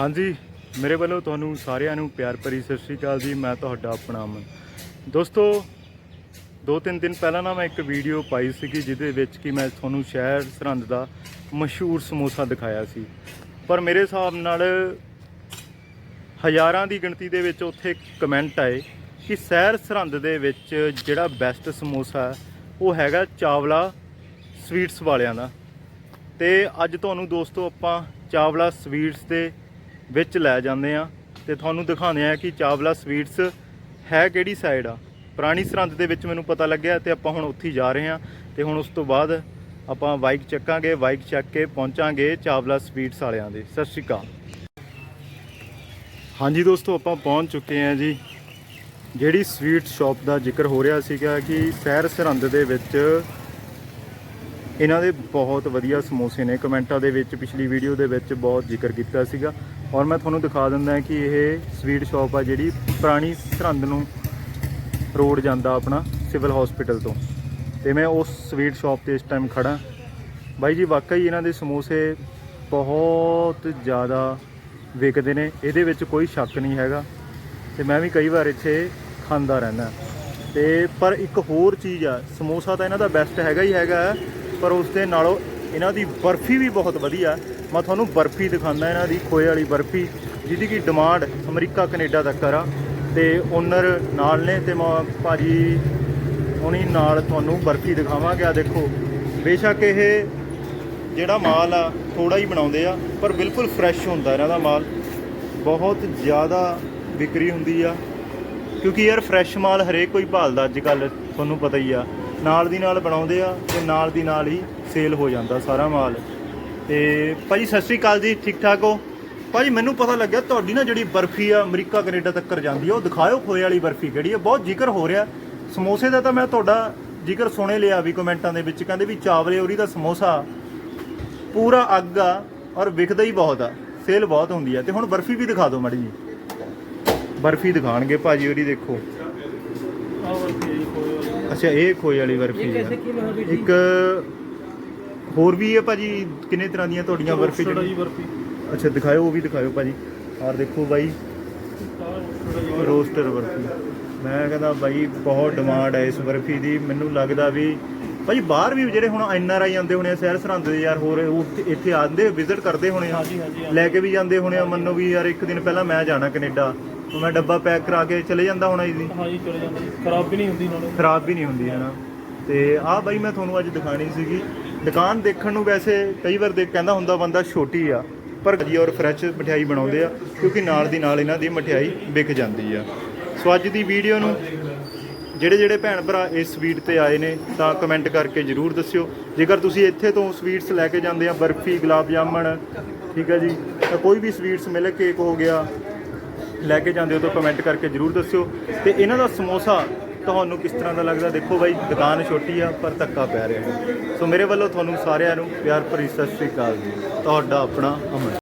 ਹਾਂਜੀ, ਮੇਰੇ ਵੱਲੋਂ ਤੁਹਾਨੂੰ ਸਾਰਿਆਂ ਨੂੰ ਪਿਆਰ ਭਰੀ ਸਤਿ ਸ਼੍ਰੀ ਅਕਾਲ ਜੀ, ਮੈਂ ਤੁਹਾਡਾ ਆਪਣਾ ਅਮਨ। ਦੋਸਤੋ ਦੋ ਤਿੰਨ ਦਿਨ ਪਹਿਲਾਂ ਨਾ ਮੈਂ ਇੱਕ ਵੀਡੀਓ ਪਾਈ ਸੀਗੀ, ਜਿਹਦੇ ਵਿੱਚ ਕਿ ਮੈਂ ਤੁਹਾਨੂੰ ਸ਼ਹਿਰ ਸਰਹੰਦ ਦਾ ਮਸ਼ਹੂਰ ਸਮੋਸਾ ਦਿਖਾਇਆ ਸੀ। ਪਰ ਮੇਰੇ ਹਿਸਾਬ ਨਾਲ ਹਜ਼ਾਰਾਂ ਦੀ ਗਿਣਤੀ ਦੇ ਵਿੱਚ ਉੱਥੇ ਕਮੈਂਟ ਆਏ ਕਿ ਸ਼ਹਿਰ ਸਰਹੰਦ ਦੇ ਵਿੱਚ ਜਿਹੜਾ ਬੈਸਟ ਸਮੋਸਾ ਉਹ ਹੈਗਾ ਚਾਵਲਾ ਸਵੀਟਸ ਵਾਲਿਆਂ ਦਾ। ਤੇ ਅੱਜ ਤੁਹਾਨੂੰ ਦੋਸਤੋ ਆਪਾਂ ਚਾਵਲਾ ਸਵੀਟਸ ਦੇ ਵਿੱਚ ਲੈ ਜਾਂਦੇ ਆ ਤੇ ਤੁਹਾਨੂੰ ਦਿਖਾਉਂਦੇ ਆ ਕਿ ਚਾਵਲਾ ਸਵੀਟਸ ਹੈ ਕਿਹੜੀ ਸਾਈਡ ਆ। ਪੁਰਾਣੀ ਸਰਹੰਦ ਦੇ ਵਿੱਚ ਮੈਨੂੰ ਪਤਾ ਲੱਗਿਆ ਤੇ ਆਪਾਂ ਹੁਣ ਉੱਥੇ ਹੀ ਜਾ ਰਹੇ ਆ ਤੇ ਹੁਣ ਉਸ ਤੋਂ ਬਾਅਦ ਆਪਾਂ ਬਾਈਕ ਚੱਕਾਂਗੇ ਬਾਈਕ ਚੱਕ ਕੇ ਪਹੁੰਚਾਂਗੇ ਚਾਵਲਾ ਸਵੀਟਸ ਵਾਲਿਆਂ ਦੇ। ਸਤਿ ਸ਼੍ਰੀ ਅਕਾਲ। ਹਾਂਜੀ ਦੋਸਤੋ, ਆਪਾਂ ਪਹੁੰਚ ਚੁੱਕੇ ਆ ਜੀ। ਜਿਹੜੀ ਸਵੀਟ ਸ਼ਾਪ ਦਾ ਜ਼ਿਕਰ ਹੋ ਰਿਹਾ ਸੀਗਾ ਕਿ ਸ਼ਹਿਰ ਸਰਹੰਦ ਦੇ ਵਿੱਚ ਇਹਨਾਂ ਦੇ ਬਹੁਤ ਵਧੀਆ ਸਮੋਸੇ ਨੇ। ਕਮੈਂਟਾਂ ਦੇ ਵਿੱਚ ਪਿਛਲੀ ਵੀਡੀਓ ਦੇ ਵਿੱਚ ਬਹੁਤ ਜ਼ਿਕਰ ਕੀਤਾ ਸੀਗਾ। ਔਰ ਮੈਂ ਤੁਹਾਨੂੰ ਦਿਖਾ ਦਿੰਦਾ ਕਿ ਇਹ ਸਵੀਟ ਸ਼ਾਪ ਆ ਜਿਹੜੀ ਪੁਰਾਣੀ ਸਰਹੰਦ ਨੂੰ ਰੋਡ ਜਾਂਦਾ ਆਪਣਾ ਸਿਵਲ ਹਸਪੀਟਲ ਤੋਂ। ਤੇ ਮੈਂ ਉਸ ਸਵੀਟ ਸ਼ਾਪ ਤੇ ਇਸ ਟਾਈਮ ਖੜਾ ਬਾਈ ਜੀ, ਵਾਕਈ ਇਹਨਾਂ ਦੇ ਸਮੋਸੇ ਬਹੁਤ ਜ਼ਿਆਦਾ ਵਿਕਦੇ ਨੇ। ਇਹਦੇ ਵਿੱਚ ਕੋਈ ਸ਼ੱਕ ਨਹੀਂ ਹੈਗਾ। ਤੇ ਮੈਂ ਵੀ ਕਈ ਵਾਰ ਇੱਥੇ ਖਾਂਦਾ ਰਹਿੰਦਾ। ਤੇ ਪਰ ਇੱਕ ਹੋਰ ਚੀਜ਼ ਆ, ਸਮੋਸਾ ਤਾਂ ਇਹਨਾਂ ਦਾ ਬੈਸਟ ਹੈਗਾ ਹੀ ਹੈਗਾ। ਪਰ ਉਸ ਦੇ ਨਾਲੋਂ ਇਹਨਾਂ ਦੀ ਬਰਫੀ ਵੀ ਬਹੁਤ ਵਧੀਆ। ਮੈਂ ਤੁਹਾਨੂੰ ਬਰਫੀ ਦਿਖਾਉਂਦਾ ਇਹਨਾਂ ਦੀ, ਖੋਏ ਵਾਲੀ ਬਰਫੀ, ਜਿਹਦੀ ਕੀ ਡਿਮਾਂਡ ਅਮਰੀਕਾ, ਕੈਨੇਡਾ ਤੱਕ ਆ। ਤੇ ਓਨਰ ਨਾਲ ਨੇ ਤੇ ਮੈਂ ਭਾਜੀ ਹੁਣੀ ਨਾਲ ਤੁਹਾਨੂੰ ਬਰਫੀ ਦਿਖਾਵਾਂਗੇ। ਆ ਦੇਖੋ, ਬੇਸ਼ੱਕ ਇਹ ਜਿਹੜਾ ਮਾਲ ਆ ਥੋੜਾ ਹੀ ਬਣਾਉਂਦੇ ਆ, ਪਰ ਬਿਲਕੁਲ ਫਰੈਸ਼ ਹੁੰਦਾ ਇਹਨਾਂ ਦਾ ਮਾਲ। ਬਹੁਤ ਜ਼ਿਆਦਾ ਵਿਕਰੀ ਹੁੰਦੀ ਆ। ਕਿਉਂਕਿ ਯਾਰ ਫਰੈਸ਼ ਮਾਲ ਹਰੇਕ ਕੋਈ ਭਾਲਦਾ ਅੱਜ ਕੱਲ ਤੁਹਾਨੂੰ ਪਤਾ ਹੀ ਆ। ਨਾਲ ਦੀ ਨਾਲ ਬਣਾਉਂਦੇ ਆ ਤੇ ਨਾਲ ਦੀ ਨਾਲ ਹੀ ਸੇਲ ਹੋ ਜਾਂਦਾ ਸਾਰਾ ਮਾਲ। ਤੇ ਭਾਜੀ, ਸਤਿ ਸ਼੍ਰੀ ਅਕਾਲ ਜੀ। ਠੀਕ ਠਾਕ ਹੋ? ਭਾਜੀ, ਮੈਨੂੰ ਪਤਾ ਲੱਗਿਆ ਤੁਹਾਡੀ ਨਾ ਜਿਹੜੀ ਬਰਫੀ ਆ ਅਮਰੀਕਾ, ਕੈਨੇਡਾ ਤੱਕ ਜਾਂਦੀ ਆ, ਉਹ ਦਿਖਾਇਓ ਖੋਏ ਵਾਲੀ ਬਰਫੀ ਕਿਹੜੀ ਆ। ਬਹੁਤ ਜ਼ਿਕਰ ਹੋ ਰਿਹਾ। ਸਮੋਸੇ ਦਾ ਤਾਂ ਮੈਂ ਤੁਹਾਡਾ ਜ਼ਿਕਰ ਸੁਣੇ ਲਿਆ ਵੀ ਕਮੈਂਟਾਂ ਦੇ ਵਿੱਚ। ਕਹਿੰਦੇ ਵੀ ਚਾਵਲੇ ਔਰੀ ਦਾ ਸਮੋਸਾ ਪੂਰਾ ਅੱਗ ਆ ਔਰ ਵਿਕਦਾ ਹੀ ਬਹੁਤ ਆ। ਸੇਲ ਬਹੁਤ ਹੁੰਦੀ ਆ। ਤੇ ਹੁਣ ਬਰਫੀ ਵੀ ਦਿਖਾ ਦਿਓ ਮਾੜੀ ਜੀ। ਬਰਫੀ ਦਿਖਾਣਗੇ ਭਾਜੀ ਉਹਦੀ ਦੇਖੋ। ਅੱਛਾ ਇਹ ਖੋਏ ਵਾਲੀ ਬਰਫੀ ਆ ਇੱਕ ਹੋਰ ਵੀ ਹੈ ਭਾਜੀ ਕਿੰਨੇ ਤਰ੍ਹਾਂ ਦੀਆਂ ਤੁਹਾਡੀਆਂ ਬਰਫੀ ਜੀ ਬਰਫੀ। ਅੱਛਾ ਦਿਖਾਓ ਉਹ ਵੀ ਦਿਖਾਓ ਭਾਜੀ। ਆਰ ਦੇਖੋ ਬਾਈ। ਰੋਸਟਰ ਬਰਫੀ। ਮੈਂ ਕਹਿੰਦਾ ਬਾਈ ਬਹੁਤ ਡਿਮਾਂਡ ਹੈ ਇਸ ਬਰਫੀ ਦੀ। ਮੈਨੂੰ ਲੱਗਦਾ ਵੀ ਭਾਜੀ ਬਾਹਰ ਵੀ ਜਿਹੜੇ ਹੁਣ ਐਨ ਆਰ ਆਈ ਆਉਂਦੇ ਹੋਣੇ ਆ ਸ਼ਹਿਰ ਸਰਹੰਦ ਦੇ ਯਾਰ ਹੋਰ ਉਹ ਇੱਥੇ- ਆਉਂਦੇ ਵਿਜ਼ਿਟ ਕਰਦੇ ਹੋਣੇ ਆ। ਹਾਂਜੀ ਹਾਂਜੀ। ਲੈ ਕੇ ਵੀ ਜਾਂਦੇ ਹੋਣੇ ਆ। ਮੰਨੋ ਵੀ ਯਾਰ ਇੱਕ ਦਿਨ ਪਹਿਲਾਂ ਮੈਂ ਜਾਣਾ ਕੈਨੇਡਾ। ਤਾਂ ਮੈਂ ਡੱਬਾ ਪੈਕ ਕਰਾ ਕੇ ਚਲੇ ਜਾਂਦਾ ਹੋਣਾ ਜੀ। ਹਾਂਜੀ ਚਲੇ ਜਾਂਦਾ ਜੀ। ਖਰਾਬ ਵੀ ਨਹੀਂ ਹੁੰਦੀ ਨਾਲੇ ਖਰਾਬ ਵੀ ਨਹੀਂ ਹੁੰਦੀ ਹੈ ਨਾ। ਤੇ ਆਹ ਬਾਈ ਮੈਂ ਤੁਹਾਨੂੰ ਅੱਜ ਦਿਖਾਣੀ ਸੀਗੀ। ਦੁਕਾਨ ਦੇਖਣ ਨੂੰ ਵੈਸੇ ਕਈ ਵਾਰ ਦੇਖ ਕਹਿੰਦਾ ਹੁੰਦਾ ਬੰਦਾ ਛੋਟੀ ਆ ਪਰ ਜੀ ਔਰ ਫਰੈਸ਼ ਮਠਿਆਈ ਬਣਾਉਂਦੇ ਆ ਕਿਉਂਕਿ ਨਾਲ ਦੀ ਨਾਲ ਇਹਨਾਂ ਦੀ ਮਠਿਆਈ ਵਿਕ ਜਾਂਦੀ ਆ। ਸੋ ਅੱਜ ਦੀ ਵੀਡੀਓ ਨੂੰ ਜਿਹੜੇ ਜਿਹੜੇ ਭੈਣ ਭਰਾ ਇਸ ਸਵੀਟ ਤੇ ਆਏ ਨੇ ਤਾਂ ਕਮੈਂਟ ਕਰਕੇ ਜਰੂਰ ਦੱਸਿਓ। ਜੇਕਰ ਤੁਸੀਂ ਇੱਥੇ ਤੋਂ ਸਵੀਟਸ ਲੈ ਕੇ ਜਾਂਦੇ ਆ ਬਰਫੀ ਗੁਲਾਬ ਜਾਮਣ ਠੀਕ ਹੈ ਜੀ ਤਾਂ ਕੋਈ ਵੀ ਸਵੀਟਸ ਮਿਲੇ ਕੇਕ ਹੋ ਗਿਆ ਲੈ ਕੇ ਜਾਂਦੇ ਹੋ ਤਾਂ ਕਮੈਂਟ ਕਰਕੇ ਜਰੂਰ ਦੱਸਿਓ। ਤੇ ਇਹਨਾਂ ਦਾ ਸਮੋਸਾ ਤੁਹਾਨੂੰ ਕਿਸ ਤਰ੍ਹਾਂ ਦਾ ਲੱਗਦਾ? ਦੇਖੋ ਬਾਈ, ਦੁਕਾਨ ਛੋਟੀ ਆ, ਪਰ ਧੱਕਾ ਪੈ ਰਿਹਾ। ਸੋ ਮੇਰੇ ਵੱਲੋਂ ਤੁਹਾਨੂੰ ਸਾਰਿਆਂ ਨੂੰ ਪਿਆਰ ਭਰੀ ਸਤਿ ਸ੍ਰੀ ਅਕਾਲ ਜੀ। ਤੁਹਾਡਾ ਆਪਣਾ ਅਮਨ।